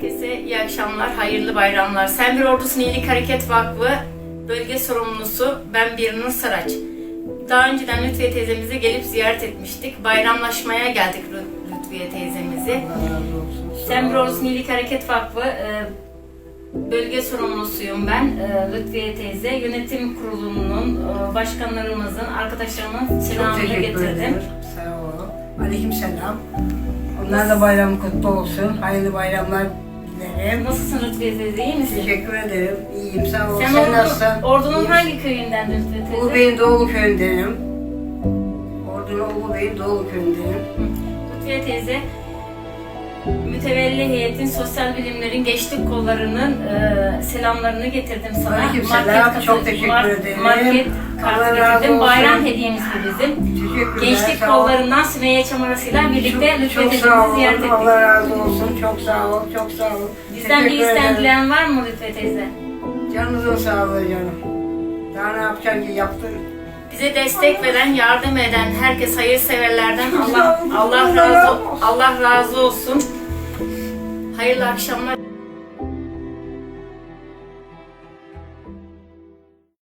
Herkese iyi akşamlar, hayırlı bayramlar. Sen bir Ordusun İyilik Hareket Vakfı bölge sorumlusu ben Birnur Saraç. Daha önceden Lütfiye teyzemizi gelip ziyaret etmiştik. Bayramlaşmaya geldik Lü- Lütfiye teyzemizi. Allah razı olsun. Sen bir Ordusun İyilik Hareket Vakfı e, bölge sorumlusuyum ben e, Lütfiye teyze. Yönetim kurulunun, e, başkanlarımızın, arkadaşlarımın selamını getirdim. Sağ olun. Aleyküm selam. Onlar da bayramı kutlu olsun. Hayırlı bayramlar dilerim. Nasılsın Lütfiye teyze, iyi misin? Teşekkür ederim. İyiyim sağ ol. Sen, Sen, Ordu- nasılsın? Ordu'nun İyiyim. hangi köyünden Lütfiye teyze? Ulubey'in Doğulu köyündenim. Ordu'nun Ulubey'in Doğulu köyündenim. Lütfiye teyze, mütevelli heyetin sosyal bilimlerin gençlik kollarının e, selamlarını getirdim sana. Aleykümselam, katı- çok teşekkür mar- ederim. Market kartı getirdim. Bayram hediyemiz bu bizim. Gençlik kollarından Sümeyye Çamarası'yla birlikte çok, çok sağ olun. ziyaret ettik. Allah razı olsun. Çok sağ ol. Çok sağ ol. Bizden bir Teşekkür ederim. dileyen var mı Lütfiye teyze? Canınızın sağlığı canım. Daha ne yapacaksın ki yaptın. Bize destek veren, yardım eden herkes hayırseverlerden Allah Allah razı Allah razı olsun. Hayırlı akşamlar.